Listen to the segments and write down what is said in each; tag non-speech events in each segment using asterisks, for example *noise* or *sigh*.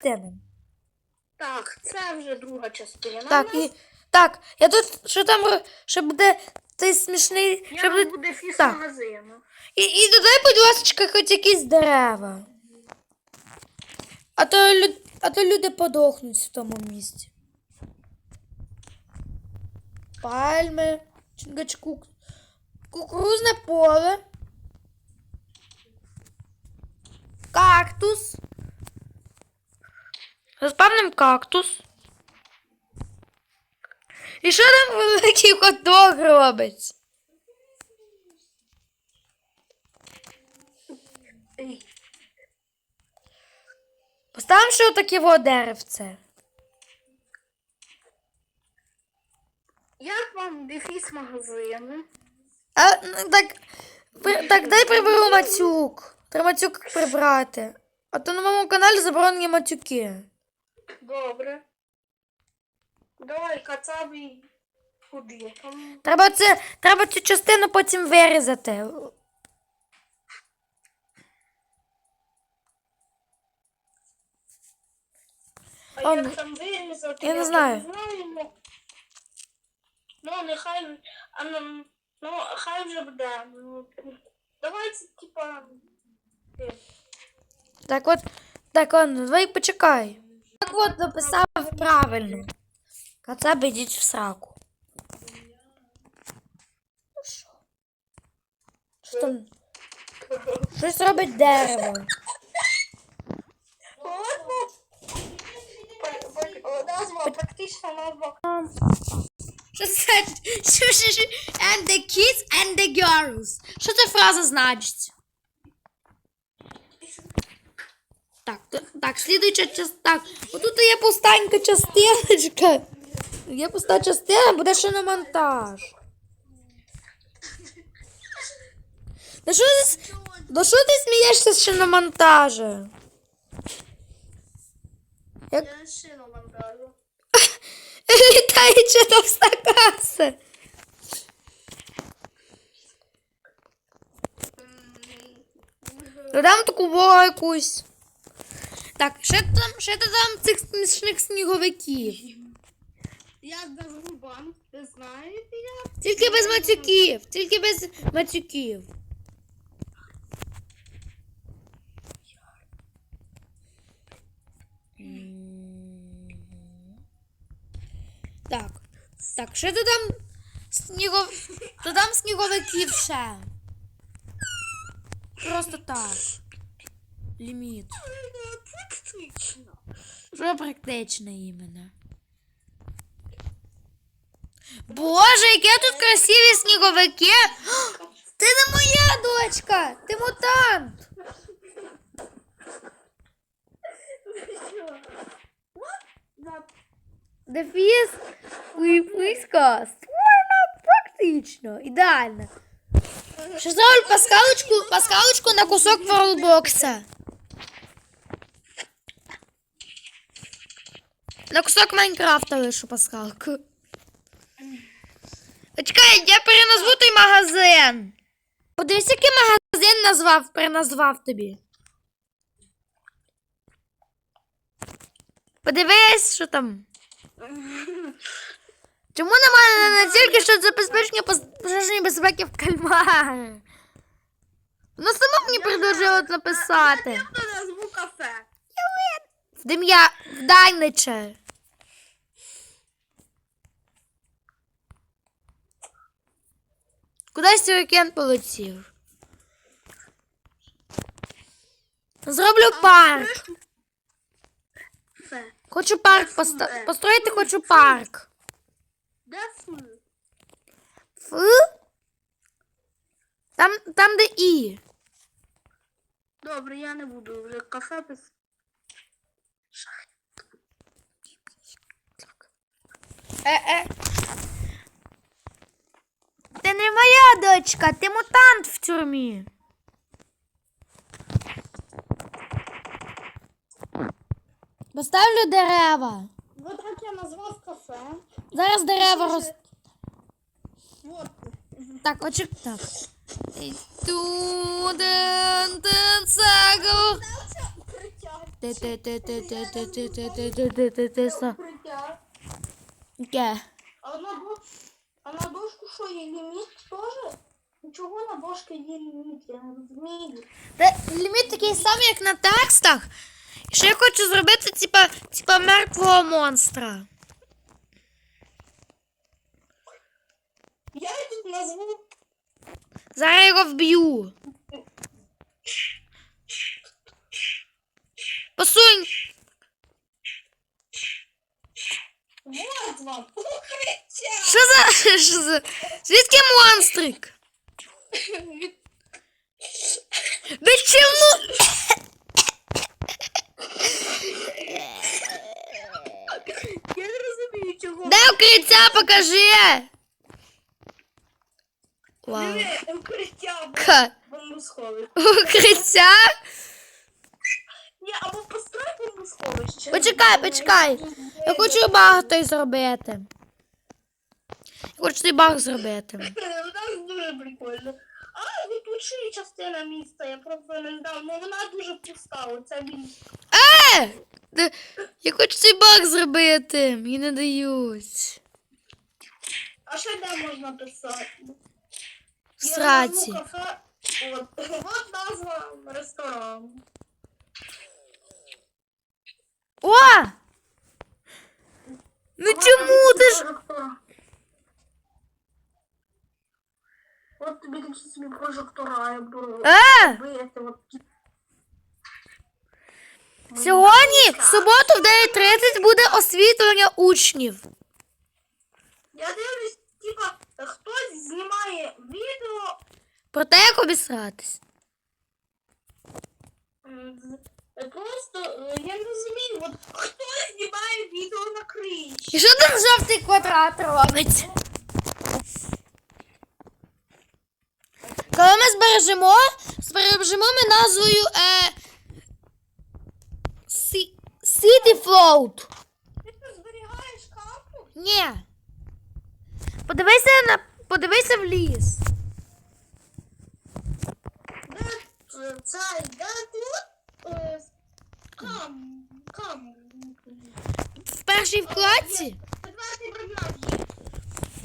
частина. Так, це вже друга частина. Так, і. Так, я тут що там ще буде цей смішний. Я буде... буде фіс Так. магазину. І, і додай, будь ласка, хоч якісь дерева. А то, а то люди подохнуть в тому місці. Пальми, чингачкук, кукурузне поле, кактус. Розпавним кактус. І що там великий хот-дог робить? Поставимо ще отаке во деревце. Як вам дефіс магазину? А, ну, так, при- так, дай приберу матюк. Треба матюк прибрати. А то на моєму каналі заборонені матюки. Добре. Давай кацабі куди? Там Треба, це, треба цю частину потім вирізати. А А, як там вирізати? я не знаю. знаю, ну. Нехай. А, ну, ну, хай вже буде. Давайте, типа. Так от, так он, давай почекай. Так от написав правильно. Кацап ідіть в сраку. Ну що? Що там? Щось робить дерево. Назва, практична назва. Що це? And the kids and the girls. Що ця фраза значить? Так, так, слідуюча частина. Так, отут є пустенька частиночка. Є пуста частина, буде ще на монтаж. Да що ти, да що ти смієшся ще на монтажі? Як Я шину вам кажу. літаюча товста каса. Додам таку во якусь. Так, ще там, ще додам цих смішних сніговиків. Я даже банк, ви знаєте як? Тільки без матюків, тільки без матюків. Так. Так, ще додам снігов... додам сніговиків ще. Просто так. Ліміт. Практично. Що практично іменно? Боже, які тут красиві сніговики! *gasps* Ти не моя дочка! Ти мутант! Дефіс виписка створена практично. Ідеально. Що зроблю пасхалочку, пасхалочку на кусок форлбокса. На кусок Майнкрафта лишу пасхалку. Чекай, я переназву той магазин. Подивись, який магазин назвав, переназвав тобі. Подивись, що там. Чому немає не тільки що забезпечення пожежної безпеки в кальмарі? Вона сама мені предложила написати. Я назву кафе. В Дем'я, в Кудись сюрикен полетів. Зроблю парк. Хочу парк поста- построїти, хочу парк. Ф? Там, там де І. Добре, я не буду вже кафе без. Е-е. Ти Мамочка, ти мутант в тюрмі. Поставлю дерева. Вот так я назвав кафе. Зараз дерева роз... Вот. Так, очек так. А на дошку що є ліміт теж? Чого на дошці є ліміт? Я не розумію. Та ліміт такий самий, як на текстах. І ще я хочу зробити, типа, типа мертвого монстра. Я тут назву Зараз я його вб'ю. Посунь. Вот вам укриття. Що за. Що *laughs* за. Звідки монстрик? Ви чому? Я не розумію, чого. Де укриття покажи. Вау. Диви, укриття Ка. бомбосховище. Укриття? Ні, або построй бомбосховище. Почекай, почекай. Я хочу багато зробити. Я хочу цей баг зробити. *laughs* Ну, дуже прикольно. А, ну тут ще частина міста, я просто не знав, ну вона дуже пуста, оця місто. Е! Де- Я хочу цей баг зробити. Мені не дають. А ще де можна писати? В Я сраці. назву кафе. От, *laughs* от назва ресторану. О! Ну чому ти ж. От тобі такі собі прожектора, беру. Е! Сьогодні, в суботу, в 9.30 буде освітлення учнів. Я дивлюсь, типа, хтось знімає відео Про те, як обісратись. Просто е, я не розумію, от хто знімає відео на кричі. І що там жовтий квадрат робить? Коли ми збережемо, збережемо ми назвою е, Сі- City Float. Ти тут зберігаєш карту? Ні. Подивися на. Подивися в ліс. Де е, цей, де тут? Е, Кам, кам. В першій вкладці. Четвертий.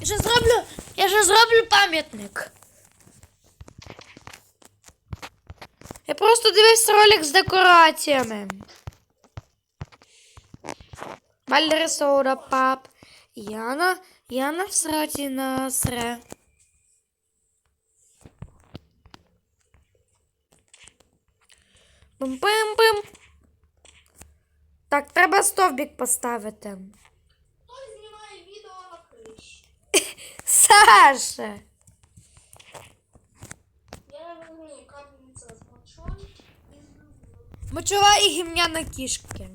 Я ще зроблю. Я ще зроблю пам'ятник. Я просто дивився ролик з декораціями. Валери сода, пап. Яна. Яна в сраці насре. Пим-пим-пим. Так, треба стовбік поставити. Хтось знімає відео на кричі. *laughs* Саша! Я не розумію, капельниця з мочою і з любов'ю. Мочова і гімняна кішки.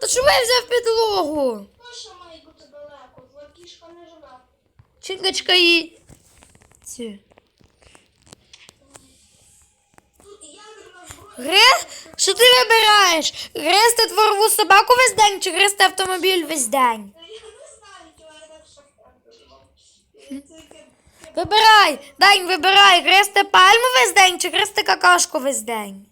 Та чому я взяв підлогу? Наша має бути далеко, твоя кішка не живе. Чинкачка і. Ці. Гре? Що ти вибираєш? Грести творову собаку весь день чи грести автомобіль весь день? Я не знаю, чого я так шахтар Вибирай! День, вибирай, грести пальму весь день чи грести какашку весь день.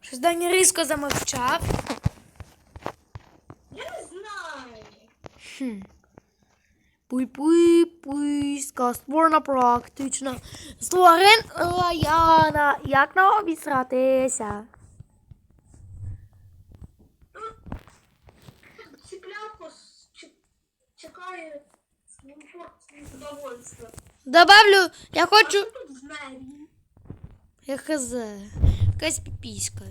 Щось Даня різко замовчав. Я не знаю. Хм. Пуй-пуй-пуй, створена практично. Створена Яна. Як нам обісратися? чекає свій порцію задовольства. Добавлю, я А хочу. що тут з нею? Я хз. Якась піпіська.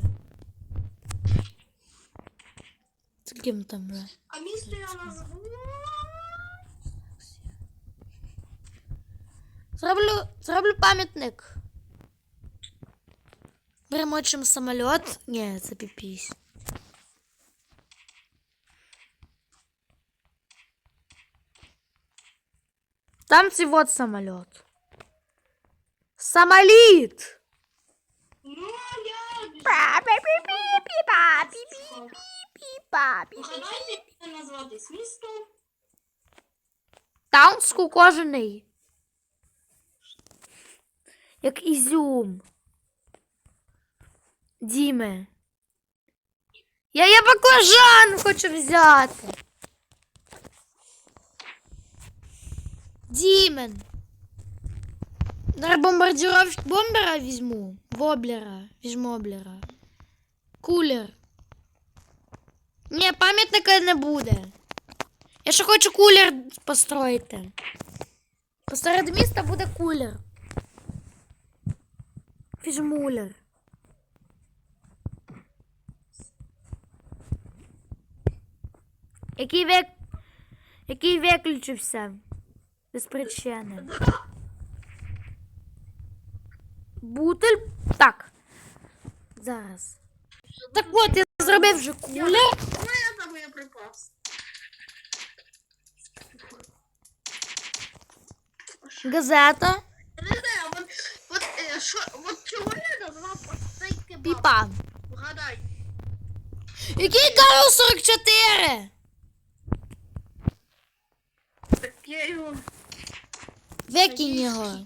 З ким там же? А місто я назву. Зроблю, зроблю пам'ятник. Примочим самоліт. Ні, це піпісь. Танцы вот самолет. Самолит! Ну, я... как изюм, Як Я Я баклажан хочу взять. Дімен. Бомбардіров... бомбера візьму. Воблера. Воблера. Кулер. Ні, пам'ятника не буде. Я ще хочу кулер построїти. Посеред міста буде кулер. Фіжмулер. Який вик... Який виключився. Без причини. Бутель. Так. Зараз. Так от, я зробив вже. Ну, я там боєприпас. Газета. Я не знаю, от, от, що, от чого я назвав цей кебаб? Піпа. Вгадай. Який Карл 44? Так я його... Викинь його.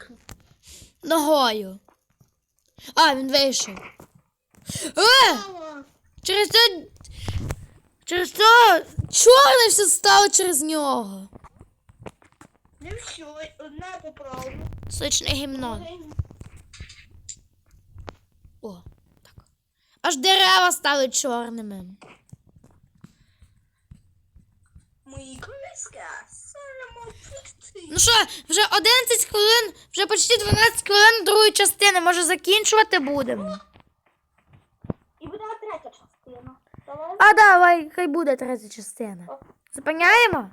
Ногою. А, він вийшов. Е! Через це. Через це чорне все стало через нього. Не все, одне поправлю. Сочне гімно. О, так. Аж дерева стали чорними. Мої. Ну що, вже 11 хвилин, вже почти 12 хвилин другої частини. Може закінчувати будемо. І буде третя частина. Давай. А давай, хай буде третя частина. Зупиняємо?